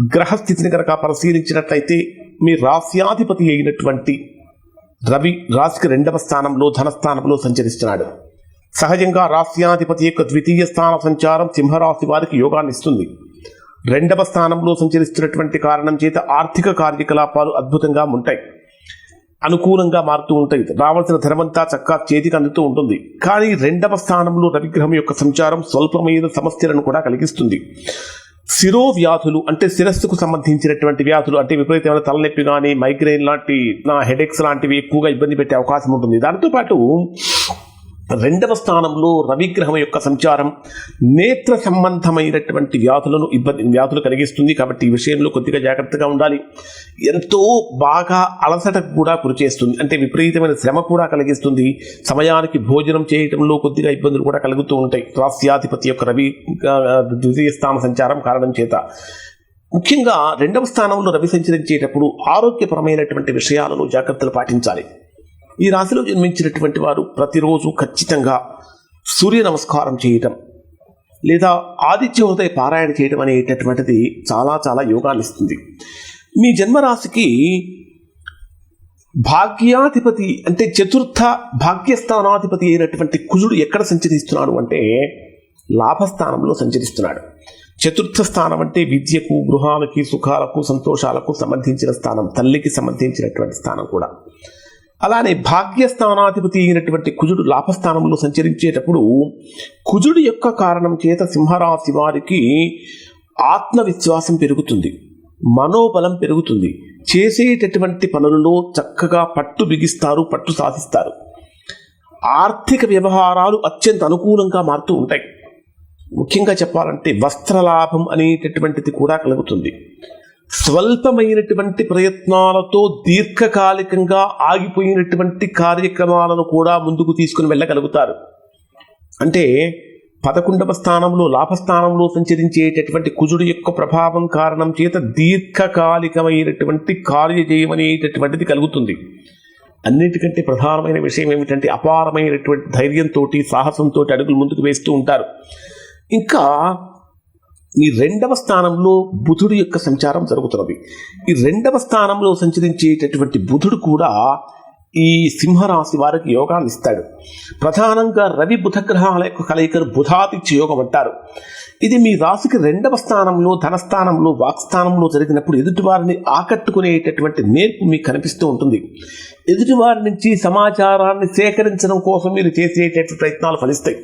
గ్రహస్థితిని కనుక పరిశీలించినట్లయితే మీ రాశ్యాధిపతి అయినటువంటి రవి రాశికి రెండవ స్థానంలో ధనస్థానంలో సంచరిస్తున్నాడు. సహజంగా రాశ్యాధిపతి యొక్క ద్వితీయ స్థాన సంచారం సింహరాశి వారికి యోగాన్ని ఇస్తుంది. రెండవ స్థానంలో సంచరిస్తున్నటువంటి కారణం చేత ఆర్థిక కార్యకలాపాలు అద్భుతంగా ఉంటాయి. అనుకూలంగా మారుతూ ఉంటాయి. రావాల్సిన ధనమంతా చక్కా చేతికి అందుతూ ఉంటుంది. కానీ రెండవ స్థానంలో రవిగ్రహం యొక్క సంచారం స్వల్పమైన సమస్యలను కూడా కలిగిస్తుంది. శిరో వ్యాధులు అంటే శిరస్సుకు సంబంధించినటువంటి వ్యాధులు అంటే విపరీతమైన తలనొప్పి కానీ మైగ్రేన్ లాంటి నా హెడేక్స్ లాంటివి ఎక్కువగా ఇబ్బంది పెట్టే అవకాశం ఉంటుంది. దాంతోపాటు రెండవ స్థానంలో రవిగ్రహం యొక్క సంచారం నేత్ర సంబంధమైనటువంటి వ్యాధులను ఇబ్బంది వ్యాధులు కలిగిస్తుంది కాబట్టి ఈ విషయంలో కొద్దిగా జాగ్రత్తగా ఉండాలి. ఎంతో బాగా అలసటకు కూడా గురిచేస్తుంది అంటే విపరీతమైన శ్రమ కూడా కలిగిస్తుంది. సమయానికి భోజనం చేయటంలో కొద్దిగా ఇబ్బందులు కూడా కలుగుతూ ఉంటాయి. రాస్యాధిపతి యొక్క రవి ద్వితీయ స్థాన సంచారం కారణం చేత. ముఖ్యంగా రెండవ స్థానంలో రవి సంచరించేటప్పుడు ఆరోగ్యపరమైనటువంటి విషయాలను జాగ్రత్తలు పాటించాలి. ఈ రాశిలో జన్మించినటువంటి వారు ప్రతిరోజు ఖచ్చితంగా సూర్య నమస్కారం చేయటం లేదా ఆదిత్య హృదయ పారాయణ చేయడం అనేటటువంటిది చాలా చాలా యోగాన్ని ఇస్తుంది. మీ జన్మరాశికి భాగ్యాధిపతి అంటే చతుర్థ భాగ్యస్థానాధిపతి అయినటువంటి కుజుడు ఎక్కడ సంచరిస్తున్నాడు అంటే లాభస్థానంలో సంచరిస్తున్నాడు. చతుర్థ స్థానం అంటే విద్యకు గృహాలకి సుఖాలకు సంతోషాలకు సంబంధించిన స్థానం తల్లికి సంబంధించినటువంటి స్థానం కూడా. అలానే భాగ్యస్థానాధిపతి అయినటువంటి కుజుడు లాభస్థానంలో సంచరించేటప్పుడు కుజుడు యొక్క కారణం చేత సింహరాశి వారికి ఆత్మవిశ్వాసం పెరుగుతుంది మనోబలం పెరుగుతుంది. చేసేటటువంటి పనులలో చక్కగా పట్టు బిగిస్తారు పట్టు సాధిస్తారు. ఆర్థిక వ్యవహారాలు అత్యంత అనుకూలంగా మారుతూ ఉంటాయి. ముఖ్యంగా చెప్పాలంటే వస్త్రలాభం అనేటటువంటిది కూడా కలుగుతుంది. స్వల్పమైనటువంటి ప్రయత్నాలతో దీర్ఘకాలికంగా ఆగిపోయినటువంటి కార్యక్రమాలను కూడా ముందుకు తీసుకుని వెళ్ళగలుగుతారు. అంటే పదకొండవ స్థానంలో లాభస్థానంలో సంచరించేటటువంటి కుజుడు యొక్క ప్రభావం కారణం చేత దీర్ఘకాలికమైనటువంటి కార్యజయం అనేటటువంటిది కలుగుతుంది. అన్నిటికంటే ప్రధానమైన విషయం ఏమిటంటే అపారమైనటువంటి ధైర్యంతో సాహసంతో అడుగులు ముందుకు వేస్తూ ఉంటారు. ఇంకా ఈ రెండవ స్థానంలో బుధుడు యొక్క సంచారం జరుగుతున్నది. ఈ రెండవ స్థానంలో సంచరించేటటువంటి బుధుడు కూడా ఈ సింహరాశి వారికి యోగాన్ని ఇస్తాడు. ప్రధానంగా రవి బుధ గ్రహాల యొక్క కలయికను బుధాతిచ్చి యోగం అంటారు. ఇది మీ రాశికి రెండవ స్థానంలో ధనస్థానంలో వాక్స్థానంలో జరిగినప్పుడు ఎదుటివారిని ఆకట్టుకునేటటువంటి నేర్పు మీకు కనిపిస్తూ ఉంటుంది. ఎదుటివారి నుంచి సమాచారాన్ని సేకరించడం కోసం మీరు చేసేటటువంటి ప్రయత్నాలు ఫలిస్తాయి.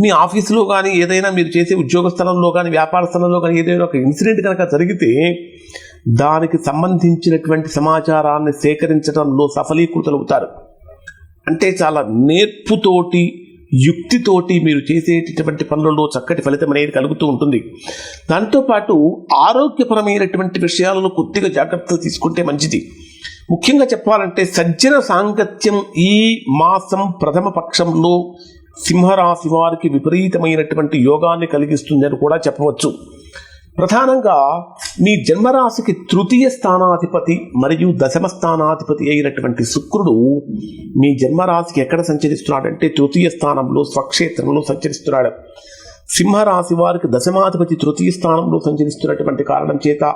మీ ఆఫీసులో కానీ ఏదైనా మీరు చేసే ఉద్యోగ స్థలంలో కానీ వ్యాపార స్థలంలో కానీ ఏదైనా ఒక ఇన్సిడెంట్ కనుక జరిగితే దానికి సంబంధించినటువంటి సమాచారాన్ని సేకరించడంలో సఫలీకృతులవుతారు. అంటే చాలా నేర్పుతోటి యుక్తితోటి మీరు చేసేటటువంటి పనులలో చక్కటి ఫలితం అనేది కలుగుతూ ఉంటుంది. దాంతోపాటు ఆరోగ్యపరమైనటువంటి విషయాలను కొద్దిగా జాగ్రత్తలు తీసుకుంటే మంచిది. ముఖ్యంగా చెప్పాలంటే సజ్జన సాంగత్యం ఈ మాసం ప్రథమ పక్షంలో సింహరాశి వారికి విపరీతమైనటువంటి యోగాన్ని కలిగిస్తుంది అని కూడా చెప్పవచ్చు. ప్రధానంగా మీ జన్మరాశికి తృతీయ స్థానాధిపతి మరియు దశమ స్థానాధిపతి అయినటువంటి శుక్రుడు మీ జన్మరాశికి ఎక్కడ సంచరిస్తున్నాడంటే తృతీయ స్థానంలో స్వక్షేత్రంలో సంచరిస్తున్నాడు. సింహరాశి వారికి దశమాధిపతి తృతీయ స్థానంలో సంచరిస్తున్నటువంటి కారణం చేత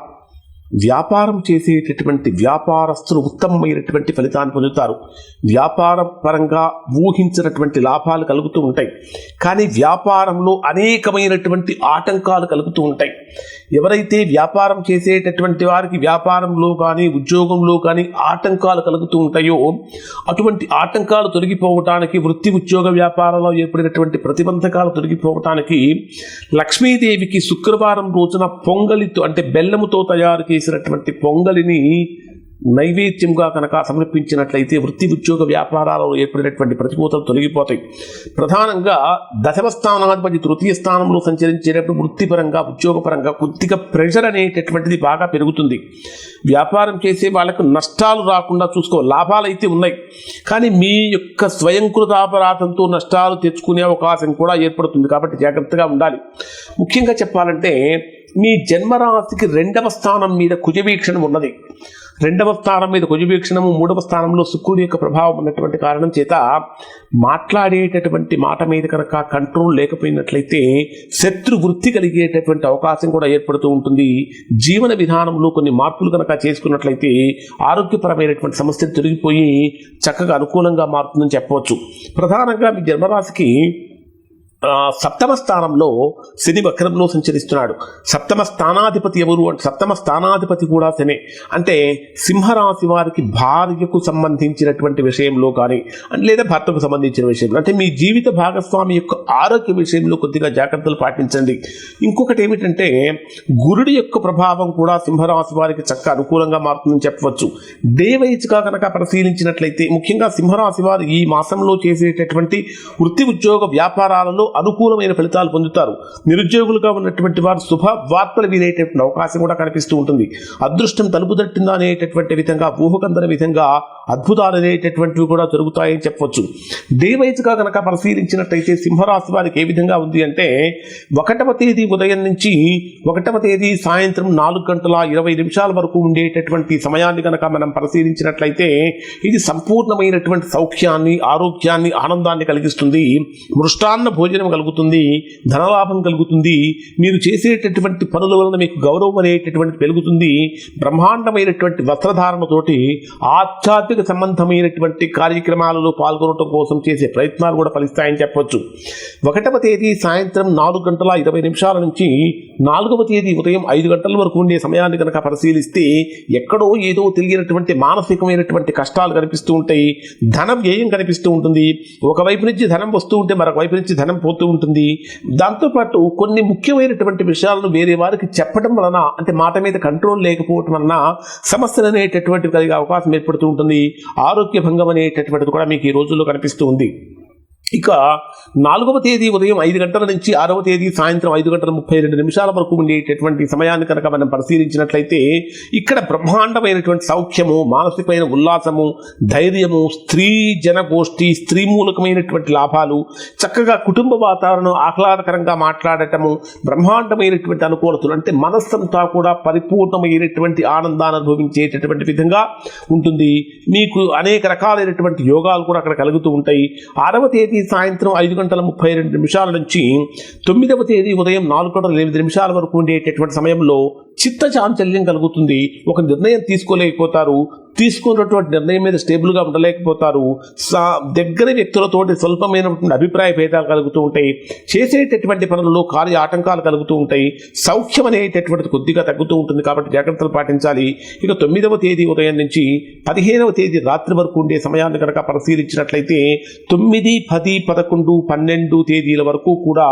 వ్యాపారం చేసేటటువంటి వ్యాపారస్తులు ఉత్తమమైనటువంటి ఫలితాన్ని పొందుతారు. వ్యాపార పరంగా ఊహించినటువంటి లాభాలు కలుగుతూ ఉంటాయి. కానీ వ్యాపారంలో అనేకమైనటువంటి ఆటంకాలు కలుగుతూ ఉంటాయి. ఎవరైతే వ్యాపారం చేసేటటువంటి వారికి వ్యాపారంలో కానీ ఉద్యోగంలో కానీ ఆటంకాలు కలుగుతూ ఉంటాయో అటువంటి ఆటంకాలు తొలగిపోవటానికి వృత్తి ఉద్యోగ వ్యాపారంలో ఏర్పడినటువంటి ప్రతిబంధకాలు తొలగిపోవటానికి లక్ష్మీదేవికి శుక్రవారం రోజున పొంగలితో అంటే బెల్లముతో తయారు చేసినటువంటి పొంగలిని నైవేద్యంగా కనుక సమర్పించినట్లయితే వృత్తి ఉద్యోగ వ్యాపారాలలో ఏర్పడినటువంటి ప్రతికూలతలు తొలగిపోతాయి. ప్రధానంగా దశమ స్థానాధిపతి తృతీయ స్థానంలో సంచరించేటప్పుడు వృత్తిపరంగా ఉద్యోగపరంగా కొద్దిగా ప్రెషర్ అనేటటువంటిది బాగా పెరుగుతుంది. వ్యాపారం చేసే వాళ్ళకు నష్టాలు రాకుండా చూసుకో లాభాలు అయితే ఉన్నాయి. కానీ మీ యొక్క స్వయంకృతాపరాధంతో నష్టాలు తెచ్చుకునే అవకాశం కూడా ఏర్పడుతుంది కాబట్టి జాగ్రత్తగా ఉండాలి. ముఖ్యంగా చెప్పాలంటే మీ జన్మరాశికి రెండవ స్థానం మీద కుజవీక్షణం ఉన్నది. రెండవ స్థానం మీద కుజవీక్షణము మూడవ స్థానంలో శుక్రుడి యొక్క ప్రభావం ఉన్నటువంటి కారణం చేత మాట్లాడేటటువంటి మాట మీద కనుక కంట్రోల్ లేకపోయినట్లయితే శత్రు వృత్తి కలిగేటటువంటి అవకాశం కూడా ఏర్పడుతూ ఉంటుంది. జీవన విధానంలో కొన్ని మార్పులు కనుక చేసుకున్నట్లయితే ఆరోగ్యపరమైనటువంటి సమస్యలు తొలగిపోయి చక్కగా అనుకూలంగా మారుతుందని చెప్పవచ్చు. ప్రధానంగా మీ జన్మరాశికి సప్తమ స్థానంలో శని వక్రంలో సంచరిస్తున్నాడు. సప్తమ స్థానాధిపతి ఎవరు అంటే సప్తమ స్థానాధిపతి కూడా శని. అంటే సింహరాశి వారికి భార్యకు సంబంధించినటువంటి విషయంలో కానీ లేదా భర్తకు సంబంధించిన విషయంలో. అంటే మీ జీవిత భాగస్వామి యొక్క ఆరోగ్య విషయంలో కొద్దిగా జాగ్రత్తలు పాటించండి. ఇంకొకటి ఏమిటంటే గురుడి యొక్క ప్రభావం కూడా సింహరాశి వారికి చక్క అనుకూలంగా మారుతుందని చెప్పవచ్చు. దేవయచిగా కనుక పరిశీలించినట్లయితే ముఖ్యంగా సింహరాశి వారు ఈ మాసంలో చేసేటటువంటి వృత్తి ఉద్యోగ వ్యాపారాలలో అనుకూలమైన ఫలితాలు పొందుతారు. నిరుద్యోగులుగా ఉన్నటువంటి వారు శుభ వార్తలు వినేటటువంటి అవకాశం కూడా కనిపిస్తూ ఉంటుంది. అదృష్టం తలుపు తట్టిందా అనేటటువంటి విధంగా ఊహకందని విధంగా అద్భుతాలు అనేటటువంటివి కూడా జరుగుతాయని చెప్పవచ్చు డే కనుక పరిశీలించినట్లయితే సింహరాశి వారికి ఏ విధంగా ఉంది అంటే ఒకటవ తేదీ ఉదయం నుంచి ఒకటవ తేదీ సాయంత్రం నాలుగు గంటల ఇరవై నిమిషాల వరకు ఉండేటటువంటి సమయాన్ని కనుక మనం పరిశీలించినట్లయితే ఇది సంపూర్ణమైనటువంటి సౌఖ్యాన్ని ఆరోగ్యాన్ని ఆనందాన్ని కలిగిస్తుంది. మృష్టాన్న భోజనం కలుగుతుంది ధనలాభం కలుగుతుంది మీరు చేసేటటువంటి పనుల వలన మీకు గౌరవం అనేటటువంటి పెరుగుతుంది. బ్రహ్మాండమైనటువంటి వస్త్రధారణతోటి ఆధ్యాత్మిక సంబంధమైనటువంటి కార్యక్రమాలలో పాల్గొనడం కోసం చేసే ప్రయత్నాలు కూడా ఫలిస్తాయని చెప్పవచ్చు ఒకటవ తేదీ సాయంత్రం నాలుగు గంటల ఇరవై నిమిషాల నుంచి నాలుగవ తేదీ ఉదయం ఐదు గంటల వరకు ఉండే సమయాన్ని కనుక పరిశీలిస్తే ఎక్కడో ఏదో తెలియనటువంటి మానసికమైనటువంటి కష్టాలు కనిపిస్తూ ఉంటాయి ధనం వ్యయం కనిపిస్తూ ఉంటుంది. ఒకవైపు నుంచి ధనం వస్తూ ఉంటే మరొక వైపు నుంచి ధనం పోతూ ఉంటుంది. దాంతోపాటు కొన్ని ముఖ్యమైనటువంటి విషయాలను వేరే వారికి చెప్పడం వలన అంటే మాట మీద కంట్రోల్ లేకపోవటం వలన సమస్యలు అనేటటువంటివి కలిగే అవకాశం ఏర్పడుతూ ఉంటుంది. ఆరోగ్య భంగం అనేటటువంటిది కూడా మీకు ఈ రోజుల్లో కనిపిస్తూ ఉంది. ఇక నాలుగవ తేదీ ఉదయం ఐదు గంటల నుంచి ఆరవ తేదీ సాయంత్రం ఐదు గంటల ముప్పై రెండు నిమిషాల వరకు ఉండేటటువంటి సమయాన్ని కనుక మనం పరిశీలించినట్లయితే ఇక్కడ బ్రహ్మాండమైనటువంటి సౌఖ్యము మానసికమైన ఉల్లాసము ధైర్యము స్త్రీ జనగోష్ఠి స్త్రీ మూలకమైనటువంటి లాభాలు చక్కగా కుటుంబ వాతావరణం ఆహ్లాదకరంగా మాట్లాడటము బ్రహ్మాండమైనటువంటి అనుకూలతలు అంటే మనస్సంతా కూడా పరిపూర్ణమైనటువంటి ఆనందాన్ని అనుభవించేటటువంటి విధంగా ఉంటుంది. మీకు అనేక రకాలైనటువంటి యోగాలు కూడా అక్కడ కలుగుతూ ఉంటాయి. ఆరవ తేదీ సాయంత్రం ఐదు గంటల ముప్పై రెండు నిమిషాల నుంచి తొమ్మిదవ తేదీ ఉదయం నాలుగు గంటల ఎనిమిది నిమిషాల వరకు ఉండేటటువంటి సమయంలో చిత్త చాంచల్యం కలుగుతుంది. ఒక నిర్ణయం తీసుకోలేకపోతారు. తీసుకున్నటువంటి నిర్ణయం మీద స్టేబుల్గా ఉండలేకపోతారు. సా దగ్గర వ్యక్తులతోటి స్వల్పమైనటువంటి అభిప్రాయ భేదాలు కలుగుతూ ఉంటాయి. చేసేటటువంటి పనులలో కార్య ఆటంకాలు కలుగుతూ ఉంటాయి. సౌఖ్యం అనేటటువంటిది కొద్దిగా తగ్గుతూ ఉంటుంది కాబట్టి జాగ్రత్తలు పాటించాలి. ఇక తొమ్మిదవ తేదీ ఉదయం నుంచి పదిహేనవ తేదీ రాత్రి వరకు ఉండే సమయాన్ని కనుక పరిశీలించినట్లయితే తొమ్మిది పది పదకొండు పన్నెండు తేదీల వరకు కూడా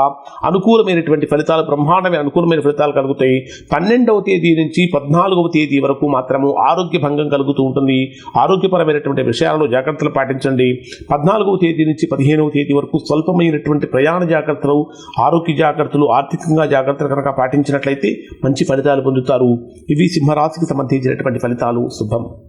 అనుకూలమైనటువంటి ఫలితాలు బ్రహ్మాండమైన అనుకూలమైన ఫలితాలు కలుగుతాయి. పన్నెండవ తేదీ నుంచి పద్నాలుగవ తేదీ వరకు మాత్రము ఆరోగ్య భంగం కలుగుతూ ఉంటుంది. ఆరోగ్యపరమైనటువంటి విషయాలలో జాగ్రత్తలు పాటించండి. పద్నాలుగవ తేదీ నుంచి పదిహేనవ తేదీ వరకు స్వల్పమైనటువంటి ప్రయాణ జాగ్రత్తలు ఆరోగ్య జాగ్రత్తలు ఆర్థికంగా జాగ్రత్తలు కనుక పాటించినట్లయితే మంచి ఫలితాలు పొందుతారు. ఇవి సింహరాశికి సంబంధించినటువంటి ఫలితాలు. శుభం.